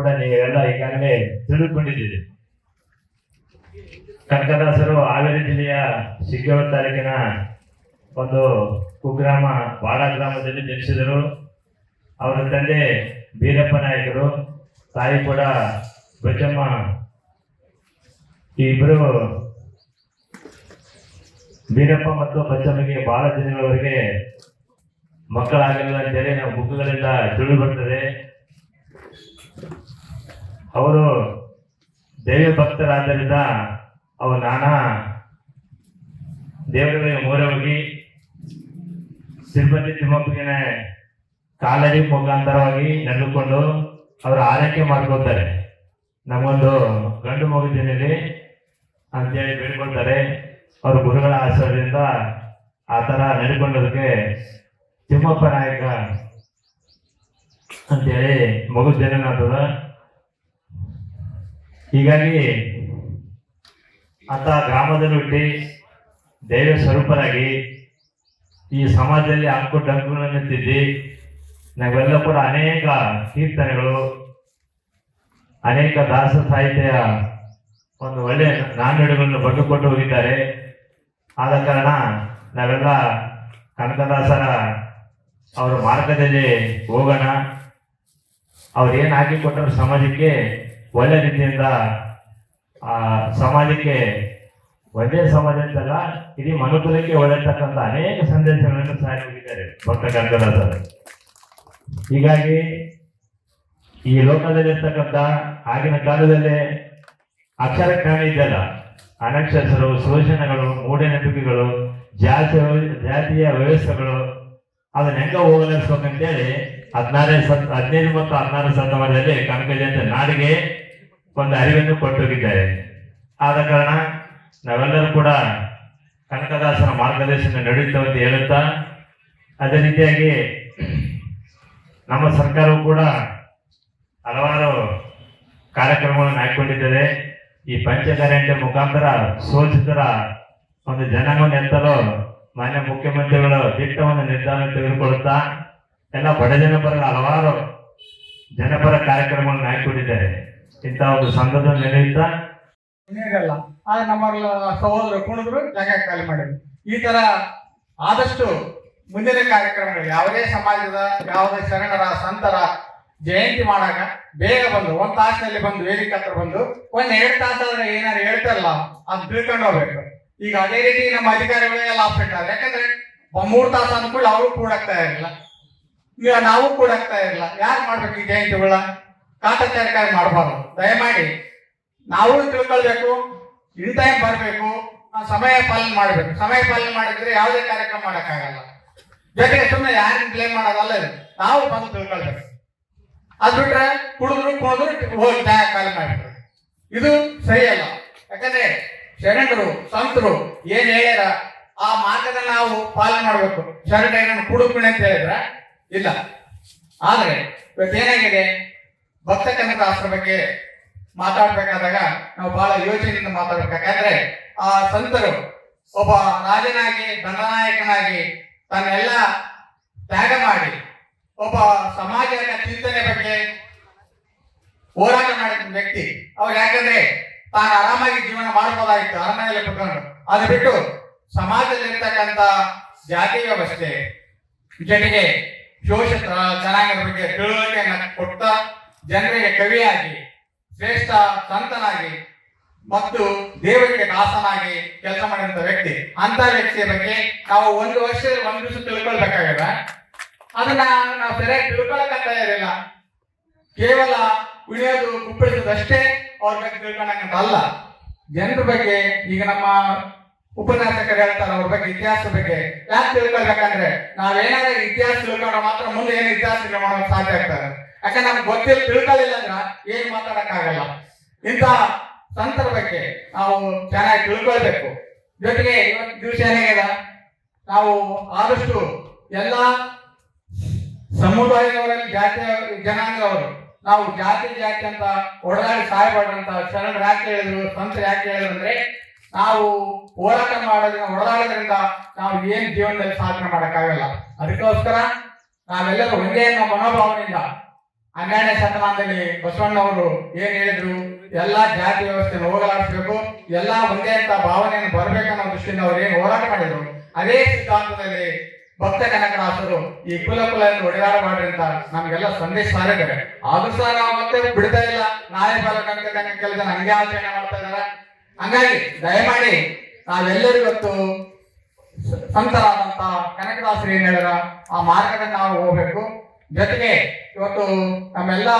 ಕೂಡ ನೀವೆಲ್ಲ ಈಗಾಗಲೇ ತಿಳಿದುಕೊಂಡಿದ್ದೀರಿ. ಕನಕದಾಸರು ಹಾವೇರಿ ಜಿಲ್ಲೆಯ ಶಿಗ್ಗಾಂವ ತಾಲೂಕಿನ ಒಂದು ಕುಗ್ರಾಮ ಬಾಳ ಗ್ರಾಮದಲ್ಲಿ ಜನಿಸಿದರು. ಅವರ ತಂದೆ ಬೀರಪ್ಪ ನಾಯಕರು, ತಾಯಿ ಕೂಡ ಬಚ್ಚಮ್ಮ. ಇಬ್ಬರು ಬೀರಪ್ಪ ಮತ್ತು ಬಚ್ಚಮ್ಮಗೆ ಬಹಳ ದಿನಗಳವರೆಗೆ ಮಕ್ಕಳಾಗಲಿಲ್ಲ ಅಂತೇಳಿ ನಾವು ಬುಕ್ಗಳಿಂದ ತಿಳಿದು ಬರ್ತದೆ. ಅವರು ದೇವಿಯ ಭಕ್ತರಾದ್ದರಿಂದ ಅವ ನಾನಾ ದೇವರುಗಳಿಗೆ ಮೂರೆ ಹೋಗಿ ಸಿಬ್ಬಂದಿ ತಿಮ್ಮಪ್ಪಗೆ ಕಾಲಡಿ ಮುಖಾಂತರವಾಗಿ ನಡೆದುಕೊಂಡು ಅವರು ಆರೈಕೆ ಮಾಡ್ಕೊಳ್ತಾರೆ. ನಮ್ಮೊಂದು ಗಂಡು ಮಗುದಿನಲ್ಲಿ ಅಂತೇಳಿ ಬೇಡ್ಕೊಳ್ತಾರೆ. ಅವ್ರ ಗುರುಗಳ ಆಶ್ರಯದಿಂದ ಆ ಥರ ನಡ್ಕೊಂಡೋದಕ್ಕೆ ತಿಮ್ಮಪ್ಪ ನಾಯಕ ಅಂತೇಳಿ ಮಗು ಜನನಾಥದ ಹೀಗಾಗಿ ಅಂತ ಗ್ರಾಮದಲ್ಲಿ ಹುಟ್ಟಿ ದೈವ ಸ್ವರೂಪರಾಗಿ ಈ ಸಮಾಜದಲ್ಲಿ ಅಂಕು ಡಂಕುಗಳನ್ನು ತಿದ್ದಿ ನಾವೆಲ್ಲ ಕೂಡ ಅನೇಕ ಕೀರ್ತನೆಗಳು, ಅನೇಕ ದಾಸ ಸಾಹಿತ್ಯ ಒಂದು ಒಳ್ಳೆ ನಾಣ್ಣುಡಿಗಳನ್ನು ಬರೆದುಕೊಂಡು ಹೋಗಿದ್ದಾರೆ. ಆದ ಕಾರಣ ನಾವೆಲ್ಲ ಕನಕದಾಸರ ಅವರ ಮಾರ್ಗದಲ್ಲಿ ಹೋಗೋಣ. ಅವ್ರು ಏನು ಹಾಕಿಕೊಟ್ಟರು ಸಮಾಜಕ್ಕೆ? ಒಳ್ಳೆ ರೀತಿಯಿಂದ ಆ ಸಮಾಜಕ್ಕೆ, ಒಂದೇ ಸಮಾಜ ಅಂತಲ್ಲ, ಇಡೀ ಮನುಕುಲಕ್ಕೆ ಒಳ್ಳೆತಕ್ಕಂಥ ಅನೇಕ ಸಂದೇಶಗಳನ್ನು ಸಾರಿ ಹೋಗಿದ್ದಾರೆ ಭಕ್ತ ಕನಕದಾಸರು ಹೀಗಾಗಿ ಈ ಲೋಕದಲ್ಲಿರ್ತಕ್ಕಂಥ ಆಗಿನ ಕಾಲದಲ್ಲಿ ಅಕ್ಷರ ಜ್ಞಾನ ಇದೆಯಲ್ಲ, ಅನಕ್ಷರರು ಶೋಷಣೆಗಳು ಮೂಢನಂಬಿಕೆಗಳು ಜಾತಿಯ ಜಾತಿಯ ವ್ಯವಸ್ಥೆಗಳು ಅದನ್ನ ಹೆಂಗ ಹೋಗಲಿಸ್ಬೇಕಂತೇಳಿ ಹದಿನಾರನೇ ಸತ್, ಹದಿನೈದು ಮತ್ತು ಹದಿನಾರು ಶತಮಾನದಲ್ಲಿ ಕನಕ ಜಯಂತಿ ನಾಡಿಗೆ ಒಂದು ಅರಿವನ್ನು ಕೊಟ್ಟೋಗಿದ್ದಾರೆ. ಆದ ಕಾರಣ ನಾವೆಲ್ಲರೂ ಕೂಡ ಕನಕದಾಸನ ಮಾರ್ಗದರ್ಶನ ನಡೆಯುತ್ತವೆ ಅಂತ ಹೇಳುತ್ತಾ, ಅದೇ ರೀತಿಯಾಗಿ ನಮ್ಮ ಸರ್ಕಾರವು ಕೂಡ ಹಲವಾರು ಕಾರ್ಯಕ್ರಮಗಳನ್ನು ಹಾಕಿಕೊಂಡಿದ್ದಾರೆ ಈ ಪಂಚಕಾರ್ಯ ಮುಖಾಂತರ ಶೋಷಿತರ ಒಂದು ಜನಾಂಗವನ್ನು ಎತ್ತಲು ಮಾನ್ಯ ಮುಖ್ಯಮಂತ್ರಿಗಳು ದಿಟ್ಟವನ್ನು ನಿರ್ಧಾರ ತೆಗೆದುಕೊಳ್ಳುತ್ತಾ ಎಲ್ಲ ಬಡ ಜನಪರ ಹಲವಾರು ಜನಪರ ಕಾರ್ಯಕ್ರಮಗಳನ್ನು ಹಾಕಿಕೊಂಡಿದ್ದಾರೆ. ಇಂಥ ಒಂದು ಸಂಘದ ನಡೆಯುತ್ತಾ ನೀಡಲ್ಲ ಆದ್ರೆ ನಮ್ಮ ಸಹೋದರ ಕುಣಿದ್ರು ಜಾಗ ಖಾಲಿ ಮಾಡಿದ್ರು. ಈ ತರ ಆದಷ್ಟು ಮುಂದಿನ ಕಾರ್ಯಕ್ರಮಗಳು ಯಾವುದೇ ಸಮಾಜದ, ಯಾವುದೇ ಶರಣರ, ಸಂತರ ಜಯಂತಿ ಮಾಡಾಕ ಬೇಗ ಬಂದು, ಒಂದ್ ತಾಸಿನಲ್ಲಿ ಬಂದು, ವೇದಿಕೆ ಹತ್ರ ಬಂದು, ಒಂದ್ ಎರಡ್ ತಾಸಾದ್ರೆ ಏನಾರು ಹೇಳ್ತಾರಲ್ಲ, ಅದ್ ತಿಳ್ಕೊಂಡು ಹೋಗ್ಬೇಕು. ಈಗ ಅದೇ ರೀತಿ ನಮ್ಮ ಅಧಿಕಾರಿಗಳು ಎಲ್ಲ ಆಪ್ಷನ್ ಯಾಕಂದ್ರೆ ಮೂರು ತಾಸು ಅನುಕೂಲ ಅವರು ಕೂಡಾಗ್ತಾ ಇರಲಿಲ್ಲ. ಈಗ ನಾವು ಕೂಡಾಗ್ತಾ ಇರಲಿಲ್ಲ. ಯಾರು ಮಾಡ್ಬೇಕು ಈ ಜಯಂತಿಗಳ ಕಾಟಾಚಾರಕ್ಕಾಗಿ ಮಾಡಬಾರ್ದು. ದಯಮಾಡಿ ನಾವು ತಿಳ್ಕೊಳ್ಬೇಕು ಇನ್ ಟೈಮ್ ಬರಬೇಕು ಸಮಯ ಪಾಲನೆ ಮಾಡಬೇಕು. ಸಮಯ ಪಾಲನೆ ಮಾಡಿದ್ರೆ ಯಾವುದೇ ಕಾರ್ಯಕ್ರಮ ಮಾಡೋಕ್ಕಾಗಲ್ಲ. ಜೊತೆಗೆ ಸುಮ್ಮನೆ ಯಾರನ್ನ ಬ್ಲೇಮ್ ಮಾಡೋದಲ್ಲ ನಾವು ಬಂದು ತಿಳ್ಕೊಳ್ಬೇಕು. ಅದ್ ಬಿಟ್ರೆ ಕುಡಿದ್ರು ಕುಡಿದ್ರು ಹೋಗಿ ಜಾಗ ಖಾಲಿ ಮಾಡಿದ್ರು ಇದು ಸರಿಯಲ್ಲ. ಯಾಕಂದ್ರೆ ಶರಣರು ಸಂತರು, ಏನ್ ಹೇಳ್ಯಾರ? ಆ ಮಾರ್ಗದಲ್ಲಿ ನಾವು ಪಾಲನೆ ಮಾಡಬೇಕು. ಶರಣ ಕುಡುಕುಣಿ ಅಂತ ಹೇಳಿದ್ರ? ಇಲ್ಲ. ಆದ್ರೆ ಇವತ್ತೇನಾಗಿದೆ ಭಕ್ತ ಕನಕ ಆಶ್ರಮಕ್ಕೆ ಮಾತಾಡ್ಬೇಕಾದಾಗ ನಾವು ಬಹಳ ಯೋಚನೆಯಿಂದ ಮಾತಾಡ್ಬೇಕು. ಯಾಕಂದ್ರೆ ಆ ಸಂತರು ಒಬ್ಬ ರಾಜನಾಗಿ, ದಂಡನಾಯಕನಾಗಿ ತನ್ನೆಲ್ಲ ತ್ಯಾಗ ಮಾಡಿ ಒಬ್ಬ ಸಮಾಜದ ಚಿಂತನೆ ಬಗ್ಗೆ ಹೋರಾಟ ಮಾಡಿದ ವ್ಯಕ್ತಿ. ಅವ್ರು ಯಾಕಂದ್ರೆ ತಾನು ಆರಾಮಾಗಿ ಜೀವನ ಮಾಡ್ಬೋದಾಗಿತ್ತು ಅರಮನೆಯಲ್ಲಿ ಕುತ್ಕೊಂಡು. ಅದು ಬಿಟ್ಟು ಸಮಾಜದಲ್ಲಿರ್ತಕ್ಕಂಥ ಜಾತಿ ವ್ಯವಸ್ಥೆ, ಜೊತೆಗೆ ಶೋಷಿತ ಜನಾಂಗದ ಬಗ್ಗೆ ತಿಳುವಳಿಕೆಯನ್ನು ಕೊಟ್ಟ ಜನರಿಗೆ ಕವಿಯಾಗಿ, ಶ್ರೇಷ್ಠ ಸಂತನಾಗಿ ಮತ್ತು ದೇವರಿಗೆ ದಾಸನಾಗಿ ಕೆಲಸ ಮಾಡಿದಂತ ವ್ಯಕ್ತಿ. ಅಂತ ವ್ಯಕ್ತಿಯ ಬಗ್ಗೆ ನಾವು ಒಂದು ವರ್ಷ, ಒಂದು ದಿವಸ ತಿಳ್ಕೊಳ್ಬೇಕಾಗದ ಅದನ್ನ ನಾವು ಸರಿಯಾಗಿ ತಿಳ್ಕೊಳಕಂತ ಇರಲಿಲ್ಲ. ಕೇವಲ ಉಳಿಯೋದು ಕುಪ್ಪಳಿಸೋದು ಅವ್ರ ಅಲ್ಲ. ಜನರ ಬಗ್ಗೆ ಈಗ ನಮ್ಮ ಉಪನ್ಯಾಸಕರು ಹೇಳ್ತಾರೆ, ಅವ್ರ ಬಗ್ಗೆ ಇತಿಹಾಸ ಬಗ್ಗೆ. ಯಾಕೆ ತಿಳ್ಕೊಳ್ಬೇಕಂದ್ರೆ, ನಾವೇನಾದ್ರೂ ಇತಿಹಾಸ ತಿಳ್ಕೊಂಡ್ರೆ ಮಾತ್ರ ಮುಂದೆ ಏನು ಇತಿಹಾಸ ಮಾಡೋಕೆ ಸಾಧ್ಯ ಆಗ್ತದೆ. ಯಾಕಂದ್ರೆ ನಮ್ಗೆ ಗೊತ್ತಿಲ್ಲ ತಿಳ್ಕೊಳ್ಳಿಲ್ಲ ಅಂದ್ರೆ ಏನ್ ಮಾತಾಡಕ್ಕಾಗಲ್ಲ. ಇಂಥ ಸಂತರ ಬಗ್ಗೆ ನಾವು ಚೆನ್ನಾಗಿ ತಿಳ್ಕೊಳ್ಬೇಕು. ಜೊತೆಗೆ ಇವತ್ತು ದಿವಸ ಏನಾಗಿದೆ? ನಾವು ಆದಷ್ಟು ಎಲ್ಲ ಸಮುದಾಯದವರಲ್ಲಿ ಜಾತಿಯ ಜನಾಂಗದವರು ನಾವು ಜಾತಿ ಜಾತಿ ಅಂತ ಒಡನಾಡಿ ಸಾಯಬಾರ್ದಂತ ಶರಣರು ಯಾಕೆ ಹೇಳಿದ್ರು, ಸಂತರು ಯಾಕೆ ಹೇಳಿದ್ರು ಅಂದ್ರೆ ನಾವು ಹೋರಾಟ ಮಾಡೋದ್ರಿಂದ ಹೊಡೆದಾಡೋದ್ರಿಂದ ನಾವು ಏನ್ ಜೀವನದಲ್ಲಿ ಸಾಧನೆ ಮಾಡೋಕ್ಕಾಗಲ್ಲ. ಅದಕ್ಕೋಸ್ಕರ ನಾವೆಲ್ಲರೂ ಒಂದೇ ಅನ್ನೋ ಮನೋಭಾವನೆಯಿಂದ ಹನ್ನೆರಡನೇ ಶತಮಾನದಲ್ಲಿ ಬಸವಣ್ಣವರು ಏನ್ ಹೇಳಿದ್ರು, ಎಲ್ಲಾ ಜಾತಿ ವ್ಯವಸ್ಥೆಯನ್ನು ಹೋಗಲಾಡಿಸ್ಬೇಕು, ಎಲ್ಲಾ ಒಂದೇ ಅಂತ ಭಾವನೆಯನ್ನು ಬರಬೇಕನ್ನೋ ದೃಷ್ಟಿಯಿಂದ ಅವ್ರು ಏನ್ ಹೋರಾಟ ಮಾಡಿದ್ರು, ಅದೇ ಸಿದ್ಧಾಂತದಲ್ಲಿ ಭಕ್ತ ಕನಕದಾಸರು ಈ ಕುಲ ಕುಲನ್ನು ಒಡೆದಾರ ಮಾಡ್ರಿ ಅಂತ ನಮಗೆಲ್ಲ ಸಂದೇಶ ಸಾರಿದ್ದಾರೆ ಆದ್ರೂ ಸಹ ನಾವು ಮತ್ತೆ ಬಿಡ್ತಾ ಇಲ್ಲ. ನಾಳೆ ಬಾಲ ಕನಕ ಕನಕ ಕೆಲಸ ಹಂಗೆ ಆಚರಣೆ ಮಾಡ್ತಾ ಇದಾರೆ ಹಂಗಾಗಿ ದಯಮಾಡಿ ನಾವೆಲ್ಲರೂ ಇವತ್ತು ಸಂತರಾದಂತ ಕನಕದಾಸರು ಏನ್ ಹೇಳಿದ್ರ ಆ ಮಾರ್ಗದಲ್ಲಿ ನಾವು ಹೋಗ್ಬೇಕು. ಜೊತೆಗೆ ಇವತ್ತು ನಮ್ಮೆಲ್ಲ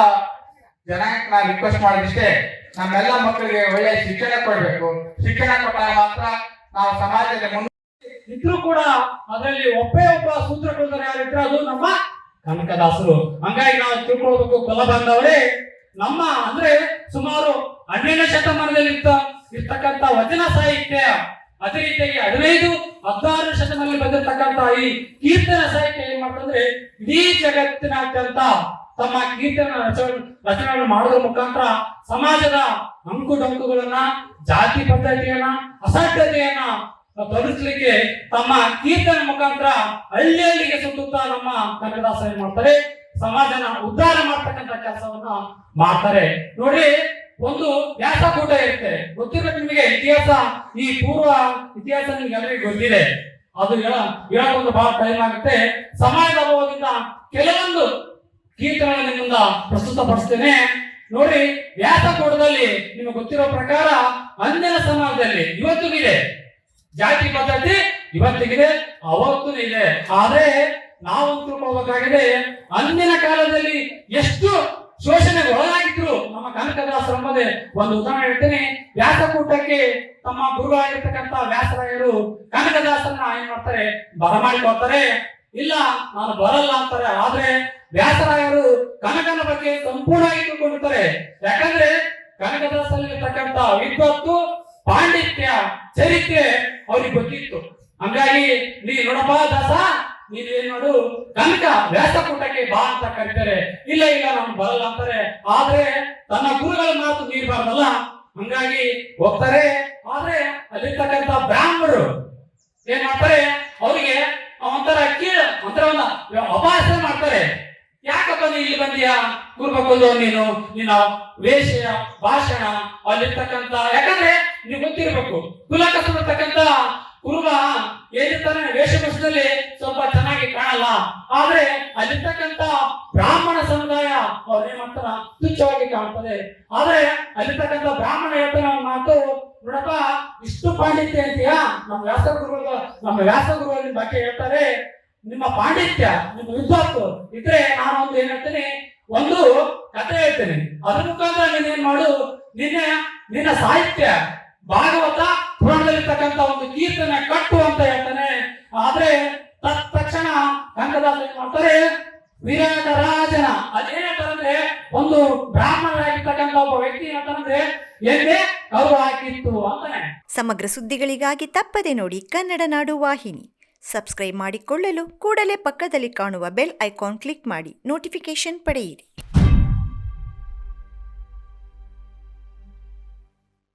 ಜನಾಂಗಕ್ಕೆ ನಾವು ರಿಕ್ವೆಸ್ಟ್ ಮಾಡೋದಿಷ್ಟೇ ನಮ್ಮೆಲ್ಲ ಮಕ್ಕಳಿಗೆ ಒಳ್ಳೆಯ ಶಿಕ್ಷಣ ಕೊಡಬೇಕು. ಶಿಕ್ಷಣ ಕೊಟ್ಟಾಗ ಮಾತ್ರ ನಾವು ಸಮಾಜದಲ್ಲಿ ಮುಂದೆ ಇದ್ರು ಕೂಡ ಅದರಲ್ಲಿ ಒಬ್ಬೇ ಒಬ್ಬ ಸೂತ್ರಕರ್ತರು ಯಾರಿದ್ರೆ ಅದು ನಮ್ಮ ಕನಕದಾಸರು. ಹಂಗಾಗಿ ನಾವು ತಿಳ್ಕೊಳ್ಬೇಕು ಕುಲ ಬಂದವರೇ ನಮ್ಮ ಅಂದ್ರೆ ಸುಮಾರು ಹನ್ನೆರಡನೇ ಶತಮಾನದಲ್ಲಿ ಇತ್ತು ಇರ್ತಕ್ಕಂಥ ವಚನ ಸಾಹಿತ್ಯ ಅದೇ ರೀತಿಯಾಗಿ ಹದಿನೈದು ಹದಿನಾರು ಶತಮಾನದಲ್ಲಿ ಬಂದಿರತಕ್ಕಂತ ಈ ಕೀರ್ತನ ಸಾಹಿತ್ಯ ಏನ್ ಮಾಡ್ತಂದ್ರೆ ಇಡೀ ಜಗತ್ತಿನಾದ್ಯಂತ ತಮ್ಮ ಕೀರ್ತನ ರಚನೆ ರಚನೆಗಳನ್ನು ಮಾಡೋದ್ರ ಮುಖಾಂತರ ಸಮಾಜದ ಅಂಕು ಡೊಂಕುಗಳನ್ನ ಜಾತಿ ಪದ್ಧತಿಯನ್ನ ಅಸಭ್ಯತೆಯನ್ನ ತೋರಿಸ್ಲಿಕ್ಕೆ ತಮ್ಮ ಕೀರ್ತನೆ ಮುಖಾಂತರ ಹಳ್ಳಿ ಹಳ್ಳಿಗೆ ಸುತ್ತುತ್ತಾ ನಮ್ಮ ಕನಕದಾಸ ಏನ್ ಮಾಡ್ತಾರೆ? ಸಮಾಜನ ಉದ್ಧಾರ ಮಾಡ್ತಕ್ಕಂತ ಕೆಲಸವನ್ನ ಮಾಡ್ತಾರೆ. ನೋಡಿ, ಒಂದು ವ್ಯಾಸಕೂಟ ಇರುತ್ತೆ. ಗೊತ್ತಿರೋ ನಿಮಗೆ? ಇತಿಹಾಸ, ಈ ಪೂರ್ವ ಇತಿಹಾಸ ನಿಮ್ಗೆ ಎಲ್ಲರಿಗೂ ಗೊತ್ತಿದೆ. ಅದು ಹೇಳ- ಹೇಳಕ್ಕೊಂದು ಬಹಳ ಟೈಮ್ ಆಗುತ್ತೆ. ಸಮಾಜದ ಅಭಾವದಿಂದ ಕೆಲವೊಂದು ಕೀರ್ತನೆಗಳನ್ನು ನಿಮ್ಮಿಂದ ಪ್ರಸ್ತುತಪಡಿಸ್ತೇನೆ. ನೋಡಿ, ವ್ಯಾಸಕೂಟದಲ್ಲಿ ನಿಮಗೆ ಗೊತ್ತಿರೋ ಪ್ರಕಾರ ಅಂದಿನ ಸಮಾಜದಲ್ಲಿ, ಇವತ್ತಿಗೂ ಇದೆ. ಜಾತಿ ಪದ್ಧತಿ ಇವತ್ತಿಗಿದೆ ಅವತ್ತು ಇದೆ ಆದ್ರೆ ನಾವು ತಿಳ್ಕೊಳ್ಬೇಕಾಗಿದೆ ಅಂದಿನ ಕಾಲದಲ್ಲಿ ಎಷ್ಟು ಶೋಷಣೆಗೆ ಒಳಗಾಗಿದ್ರು, ನಮ್ಮ ಕನಕದಾಸರ ಮೇಲೆ ಒಂದು ಉದಾಹರಣೆ ಹೇಳ್ತೇನೆ. ವ್ಯಾಸಕೂಟಕ್ಕೆ ತಮ್ಮ ಗುರುಗಳಾಗಿರ್ತಕ್ಕಂಥ ವ್ಯಾಸರಾಯರು ಕನಕದಾಸರನ್ನ ಏನ್ ಮಾಡ್ತಾರೆ? ಬರಮಾಡಿಕೊಳ್ತಾರೆ ಇಲ್ಲ, ನಾನು ಬರಲ್ಲ ಅಂತಾರೆ. ಆದ್ರೆ ವ್ಯಾಸರಾಯರು ಕನಕನ ಬಗ್ಗೆ ಸಂಪೂರ್ಣವಾಗಿ ತಿಳ್ಕೊಂಡಿರ್ತಾರೆ. ಯಾಕಂದ್ರೆ ಕನಕದಾಸರಲ್ಲಿರ್ತಕ್ಕಂಥ ವಿದ್ವತ್ತು ಪಾಂಡಿತ್ಯ ಚರಿತ್ರೆ ಅವ್ರಿಗೆ ಗೊತ್ತಿತ್ತು. ಹಂಗಾಗಿ ನೀ ನೋಡಪ್ಪ ದಾಸ, ನೀನ್ ಏನ್ ಮಾಡು ಕನಕ ವ್ಯಾಸಕೂಟಕ್ಕೆ ಬಾ ಅಂತ ಕರೀತಾರೆ. ಇಲ್ಲ ಇಲ್ಲ ನಾನು ಬರಲ್ಲ ಅಂತಾರೆ. ಆದ್ರೆ ತನ್ನ ಗುರುಗಳ ಮಾತು ಮೀರಬಾರ್ದಲ್ಲ? ಹಂಗಾಗಿ ಹೋಗ್ತಾರೆ. ಆದ್ರೆ ಅಲ್ಲಿರ್ತಕ್ಕಂಥ ಬ್ರಾಹ್ಮಣರು ಏನ್ ಮಾಡ್ತಾರೆ? ಅವರಿಗೆ ಒಂಥರ ಕೀಳ, ಒಂಥರ ಒಂದು ಅಪಹಾಸ್ಯ ಮಾಡ್ತಾರೆ. ಯಾಕಪ್ಪ ನೀ ಇಲ್ಲಿ ಬಂದಿಯಾ? ಗುರುಬಕ್ಕೊಂದು ನೀನು, ನಿನ್ನ ವೇಷ ಭಾಷಣ ಅಲ್ಲಿರ್ತಕ್ಕಂಥ ಯಾಕಂದ್ರೆ ನೀವು ಕುಲಕಸ ಕುಲಕಸರ್ತಕ್ಕಂಥ ಕುರುಬ ಏನಿರ್ತಾನೆ ವೇಷಭೂಷದಲ್ಲಿ ಸ್ವಲ್ಪ ಚೆನ್ನಾಗಿ ಕಾಣಲ್ಲ. ಆದ್ರೆ ಅಲ್ಲಿರ್ತಕ್ಕಂತ ಬ್ರಾಹ್ಮಣ ಸಮುದಾಯ ಅವ್ರು ಮಾಡ್ತಾರ? ತುಚ್ಛವಾಗಿ ಕಾಣ್ತದೆ. ಆದ್ರೆ ಅಲ್ಲಿರ್ತಕ್ಕಂತ ಬ್ರಾಹ್ಮಣ ಹೇಳ್ತಾನೆ ಮಾತು, ನೋಡಪ್ಪ, ಇಷ್ಟು ಪಾಂಡಿತ್ಯ ಅಂತೀಯಾ? ನಮ್ಮ ವ್ಯಾಸಗುರುಗಳ ನಮ್ಮ ವ್ಯಾಸಗುರುಗಳ ನಿಮ್ ಬಗ್ಗೆ ಹೇಳ್ತಾರೆ, ನಿಮ್ಮ ಪಾಂಡಿತ್ಯ, ನಿಮ್ಮ ವಿದ್ವತ್ತು ಇದ್ರೆ ನಾನು ಒಂದು ಏನ್ ಹೇಳ್ತೇನೆ? ಒಂದು ಕಥೆ ಹೇಳ್ತೇನೆ. ಅದ್ರ ಮುಖಾಂತರ ನೀನ್ ಏನ್ ಮಾಡು? ನಿನ್ನ ನಿನ್ನ ಸಾಹಿತ್ಯ ಭಾಗವತ ಪುರಾಣದಲ್ಲಿರ್ತಕ್ಕಂಥ ಒಂದು ಕೀರ್ತನೆ ಕಟ್ಟು ಅಂತ ಹೇಳ್ತಾನೆ. ಆದ್ರೆ ತಕ್ಷಣ ಕನಕದಾಸ ಏನ್ ಮಾಡ್ತಾರೆ? ವಿರಾಟ ರಾಜನ ಅದೇನ್ ಹೇಳ್ತಾರಂದ್ರೆ ಒಂದು ಬ್ರಾಹ್ಮಣರಾಗಿರ್ತಕ್ಕಂಥ ಒಬ್ಬ ವ್ಯಕ್ತಿ ಏನಂತಂದ್ರೆ ಎಲ್ಲಿ ಅವರು ಹಾಕಿತ್ತು ಅಂತಾನೆ. ಸಮಗ್ರ ಸುದ್ದಿಗಳಿಗಾಗಿ ತಪ್ಪದೆ ನೋಡಿ ಕನ್ನಡ ನಾಡು ವಾಹಿನಿ. ಸಬ್ಸ್ಕ್ರೈಬ್ ಮಾಡಿಕೊಳ್ಳಲು ಕೂಡಲೇ ಪಕ್ಕದಲ್ಲಿ ಕಾಣುವ ಬೆಲ್ ಐಕಾನ್ ಕ್ಲಿಕ್ ಮಾಡಿ ನೋಟಿಫಿಕೇಶನ್ ಪಡೆಯಿರಿ.